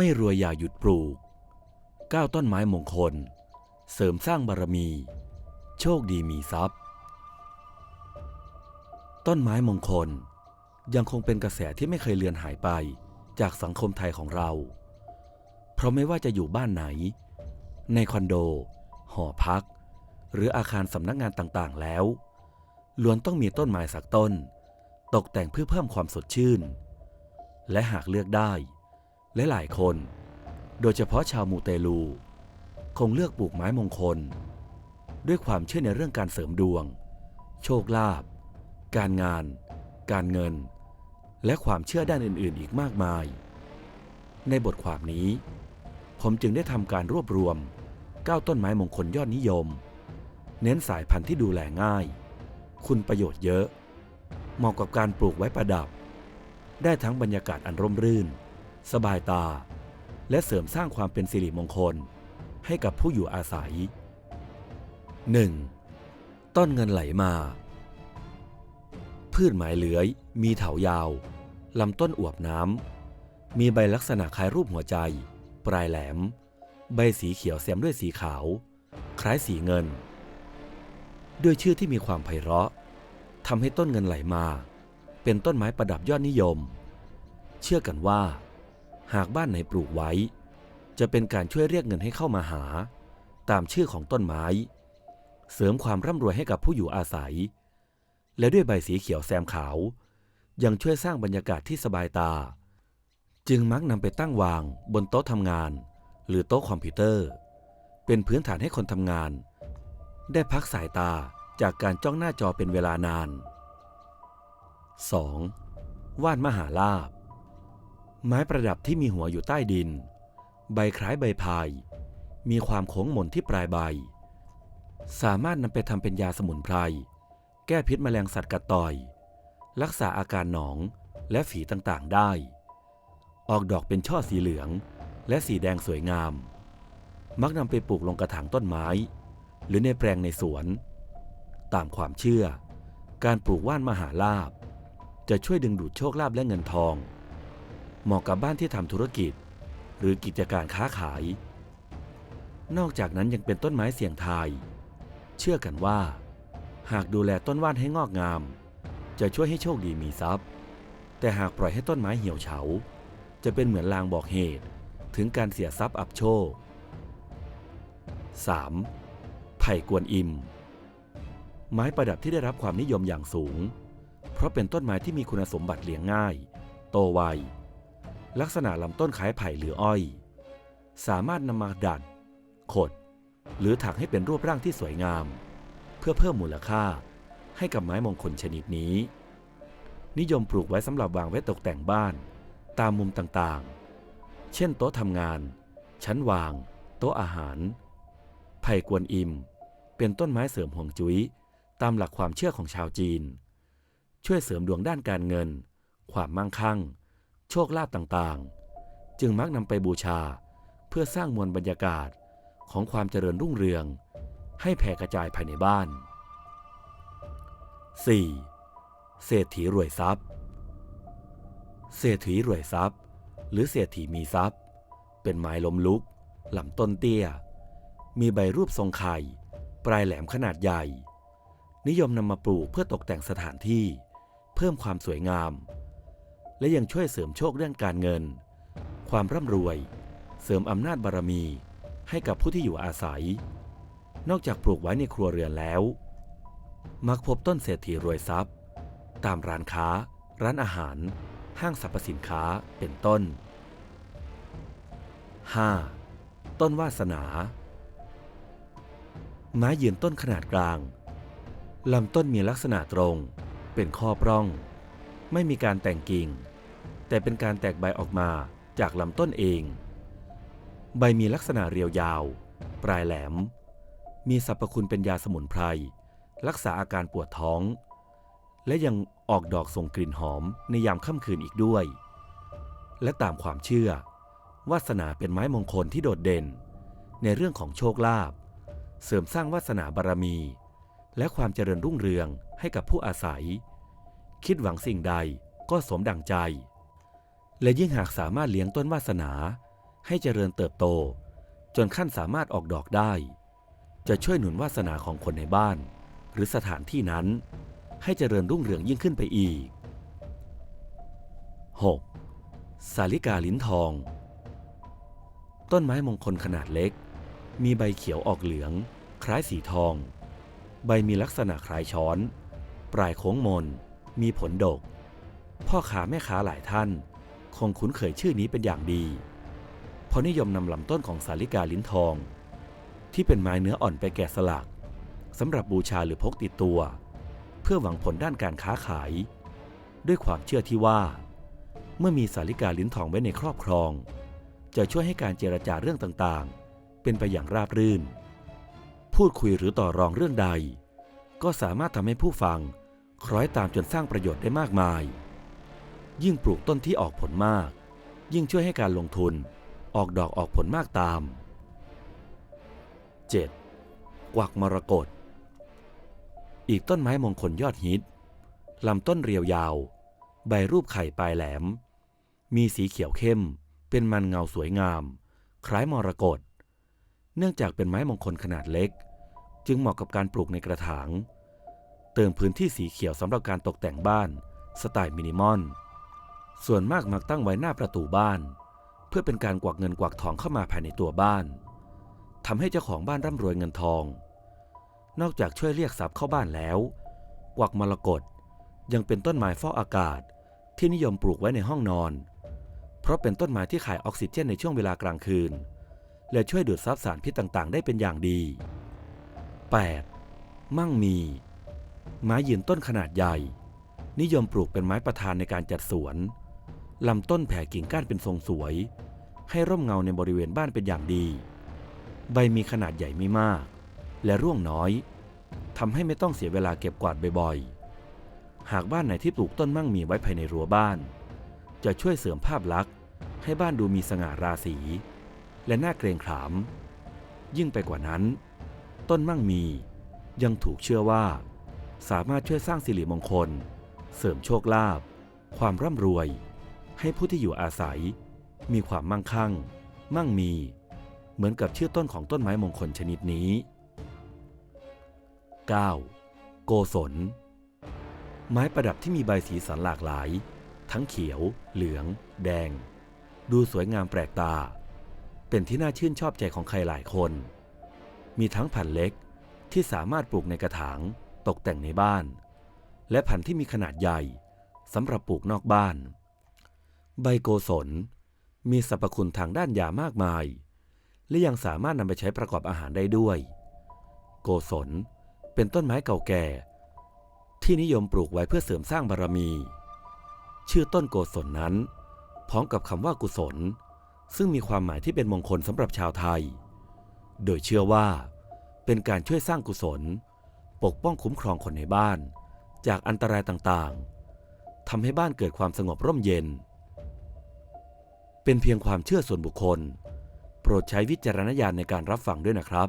ไม่รวยอย่าหยุดปลูกก้าวต้นไม้มงคล เสริมสร้างบารมี โชคดีมีทรัพย์ ต้นไม้มงคลยังคงเป็นกระแสที่ไม่เคยเลือนหายไปจากสังคมไทยของเรา เพราะไม่ว่าจะอยู่บ้านไหน ในคอนโด หอพัก หรืออาคารสำนักงานต่างๆแล้ว ล้วนต้องมีต้นไม้สักต้น ตกแต่งเพื่อเพิ่มความสดชื่น และหากเลือกได้ และหลายคน โดยเฉพาะชาวมูเตลู คงเลือกปลูกไม้มงคล ด้วยความเชื่อในเรื่องการเสริมดวง โชคลาภการงาน การเงิน และความเชื่อด้านอื่นๆ อีกมากมาย ในบทความนี้ ผมจึงได้ทำการรวบรวม 9 ต้นไม้มงคลยอดนิยม เน้นสายพันธุ์ที่ดูแลง่าย คุณประโยชน์เยอะ เหมาะกับการปลูกไว้ประดับ ได้ทั้งบรรยากาศอันร่มรื่น สบายตา และเสริมสร้างความเป็นสิริมงคล ให้กับผู้อยู่อาศัย 1. ต้นเงินไหลมา พืชไม้เหลือย มีเถายาว ลำต้นอวบน้ำ มีใบลักษณะคล้ายรูปหัวใจ ปลายแหลม ใบสีเขียวแซมด้วยสีขาว คล้ายสีเงิน ด้วยชื่อที่มีความไพเราะทำให้ต้นเงินไหลมา เป็นต้นไม้ประดับยอดนิยม เชื่อกันว่า หากบ้านไหนปลูกไว้ จะเป็นการช่วยเรียกเงินให้เข้ามาหา ตามชื่อของต้นไม้ เสริมความร่ำรวยให้กับผู้อยู่อาศัย และด้วยใบสีเขียวแซมขาว ยังช่วยสร้างบรรยากาศที่สบายตา จึงมักนำไปตั้งวางบนโต๊ะทำงาน หรือโต๊ะคอมพิวเตอร์ เป็นพื้นฐานให้คนทำงาน ได้พักสายตาจากการจ้องหน้าจอเป็นเวลานาน 2. ว่านมหาลาบ ไม้ประดับที่มีหัวอยู่ใต้ดิน ใบคล้ายใบพาย มีความโค้งหม่นที่ปลายใบ สามารถนำไปทำเป็นยาสมุนไพร แก้พิษแมลงสัตว์กัดต่อย รักษาอาการหนองและฝีต่างๆได้ ออกดอกเป็นช่อสีเหลืองและสีแดงสวยงาม มักนำไปปลูกลงกระถางต้นไม้ หรือในแปลงในสวน ตามความเชื่อ การปลูกว่านมหาลาบ จะช่วยดึงดูดโชคลาภและเงินทอง เหมาะกับบ้านที่ทำธุรกิจ หรือกิจการค้าขาย นอกจากนั้นยังเป็นต้นไม้เสี่ยงทาย เชื่อกันว่า หากดูแลต้นว่านให้งอกงาม จะช่วยให้โชคดีมีทรัพย์ แต่หากปล่อยให้ต้นไม้เหี่ยวเฉา จะเป็นเหมือนลางบอกเหตุถึงการเสียทรัพย์อับโชค 3. ไผ่กวนอิม ไม้ประดับที่ได้รับความนิยมอย่างสูง เพราะเป็นต้นไม้ที่มีคุณสมบัติเลี้ยงง่าย โตไว ลักษณะลำต้นคล้ายไผ่หรืออ้อย สามารถนำมาดัด ขด หรือถักให้เป็นรูปร่างที่สวยงาม เพื่อเพิ่มมูลค่าให้กับไม้มงคลชนิดนี้ นิยมปลูกไว้สำหรับวางไว้ตกแต่งบ้าน ตามมุมต่างๆ เช่นโต๊ะทำงาน ชั้นวาง โต๊ะอาหาร ไผ่กวนอิม เป็นต้นไม้เสริมห่วงจุ้ยตามหลักความเชื่อของชาวจีน ช่วยเสริมดวงด้านการเงิน ความมั่งคั่ง โชคลาภต่างๆ จึงมักนำไปบูชาเพื่อสร้างมวลบรรยากาศของความเจริญรุ่งเรือง ให้แผ่กระจายภายในบ้าน 4. เศรษฐีรวยทรัพย์ เศรษฐีรวยทรัพย์ หรือเศรษฐีมีทรัพย์ เป็นไม้ล้มลุกลำต้นเตี้ย มีใบรูปทรงไข่ ปลายแหลมขนาดใหญ่ นิยมนำมาปลูกเพื่อตกแต่งสถานที่ เพิ่มความสวยงาม และยังช่วยเสริมโชคเรื่องการเงิน ความร่ำรวย เสริมอำนาจบารมี ให้กับผู้ที่อยู่อาศัย นอกจากปลูกไว้ในครัวเรือนแล้ว มักพบต้นเศรษฐีรวยทรัพย์ ตามร้านค้า ร้านอาหาร ห้างสรรพสินค้าเป็นต้น 5. ต้นวาสนา ไม้ยืนต้นขนาดกลางลำต้นมีลักษณะตรง เป็นข้อปร่อง ไม่มีการแต่งกิ่ง แต่เป็นการแตกใบออกมาจากลำต้นเอง ใบมีลักษณะเรียวยาว ปลายแหลม มีสรรพคุณเป็นยาสมุนไพร รักษาอาการปวดท้อง และยังออกดอกส่งกลิ่นหอมในยามค่ำคืนอีกด้วย และตามความเชื่อ วาสนาเป็นไม้มงคลที่โดดเด่น ในเรื่องของโชคลาภเสริมสร้างวาสนาบารมี และความเจริญรุ่งเรืองให้กับผู้อาศัย คิดหวังสิ่งใดก็สมดังใจ และยิ่งหากสามารถเลี้ยงต้นวาสนา ให้เจริญเติบโต จนขั้นสามารถออกดอกได้ จะช่วยหนุนวาสนาของคนในบ้าน หรือสถานที่นั้น ให้เจริญรุ่งเรืองยิ่งขึ้นไปอีก 6. สาลิกาลิ้นทอง ต้นไม้มงคลขนาดเล็ก มีใบเขียวออกเหลือง คล้ายสีทอง ใบมีลักษณะคล้ายช้อน ปลายโค้งมน มีผลดก พ่อค้าแม่ค้าหลายท่าน คงคุ้นเคยชื่อนี้เป็นอย่างดีเพราะนิยมนำลำต้นของสาลิกาลิ้นทอง ที่เป็นไม้เนื้ออ่อนไปแกะสลักสำหรับบูชาหรือพกติดตัว เพื่อหวังผลด้านการค้าขาย ด้วยความเชื่อที่ว่า เมื่อมีสาลิกาลิ้นทองไว้ในครอบครอง จะช่วยให้การเจรจาเรื่องต่างๆ เป็นไปอย่างราบรื่น พูดคุยหรือต่อรองเรื่องใด ก็สามารถทำให้ผู้ฟัง คล้อยตามจนสร้างประโยชน์ได้มากมาย ยิ่งปลูกต้นที่ออกผลมาก ยิ่งช่วยให้การลงทุนออกดอกออกผลมากตาม 7. กวักมรกตอีกต้นไม้มงคลยอดฮิตลำต้นเรียวยาว ใบรูปไข่ปลายแหลม มีสีเขียวเข้ม เป็นมันเงาสวยงาม คล้ายมรกตเนื่องจากเป็นไม้มงคลขนาดเล็ก จึงเหมาะกับการปลูกในกระถาง เติมพื้นที่สีเขียวสำหรับการตกแต่งบ้านสไตล์มินิมอล ส่วนมากมักตั้งไว้หน้าประตูบ้าน เพื่อเป็นการกวักเงินกวักทองเข้ามาภายในตัวบ้านทำให้เจ้าของบ้านร่ำรวยเงินทอง นอกจากช่วยเรียกทรัพย์เข้าบ้านแล้ว กวักมรกตยังเป็นต้นไม้ฟอกอากาศที่นิยมปลูกไว้ในห้องนอน เพราะเป็นต้นไม้ที่ขายออกซิเจนในช่วงเวลากลางคืน และช่วยดูดซับสารพิษต่างๆ ได้เป็นอย่างดี 8. มั่งมี ไม้ยืนต้นขนาดใหญ่ นิยมปลูกเป็นไม้ประธานในการจัดสวน ลำต้นแผ่กิ่งก้านเป็นทรงสวย ให้ร่มเงาในบริเวณบ้านเป็นอย่างดี ใบมีขนาดใหญ่ไม่มาก และร่วงน้อยทำให้ไม่ต้องเสียเวลาเก็บกวาดบ่อยๆ หากบ้านไหนที่ปลูกต้นมั่งมีไว้ภายในรั้วบ้าน จะช่วยเสริมภาพลักษณ์ ให้บ้านดูมีสง่าราศี และน่าเกรงขาม ยิ่งไปกว่านั้น ต้นมั่งมียังถูกเชื่อว่า สามารถช่วยสร้างสิริมงคล เสริมโชคลาภความร่ำรวย ให้ผู้ที่อยู่อาศัย มีความมั่งคั่ง มั่งมี เหมือนกับชื่อต้นของต้นไม้มงคลชนิดนี้ 9. โกศล ไม้ประดับที่มีใบสีสันหลากหลาย ทั้งเขียว เหลือง แดง ดูสวยงามแปลกตา เป็นที่น่าชื่นชอบใจของใครหลายคน มีทั้งพันเล็กที่สามารถปลูกในกระถาง ตกแต่งในบ้าน และพันที่มีขนาดใหญ่สำหรับปลูกนอกบ้าน ใบโกศลมีสรรพคุณทางด้านยามากมาย และยังสามารถนำไปใช้ประกอบอาหารได้ด้วย โกศลเป็นต้นไม้เก่าแก่ ที่นิยมปลูกไว้เพื่อเสริมสร้างบารมี ชื่อต้นโกศลนั้น พร้อมกับคำว่ากุศล ซึ่งมีความหมายที่เป็นมงคลสำหรับชาวไทย โดยเชื่อว่าเป็นการช่วยสร้างกุศล ปกป้องคุ้มครองคนในบ้าน จากอันตรายต่างๆทำให้บ้านเกิดความสงบร่มเย็น เป็นเพียงความเชื่อส่วนบุคคล โปรดใช้วิจารณญาณในการรับฟังด้วยนะครับ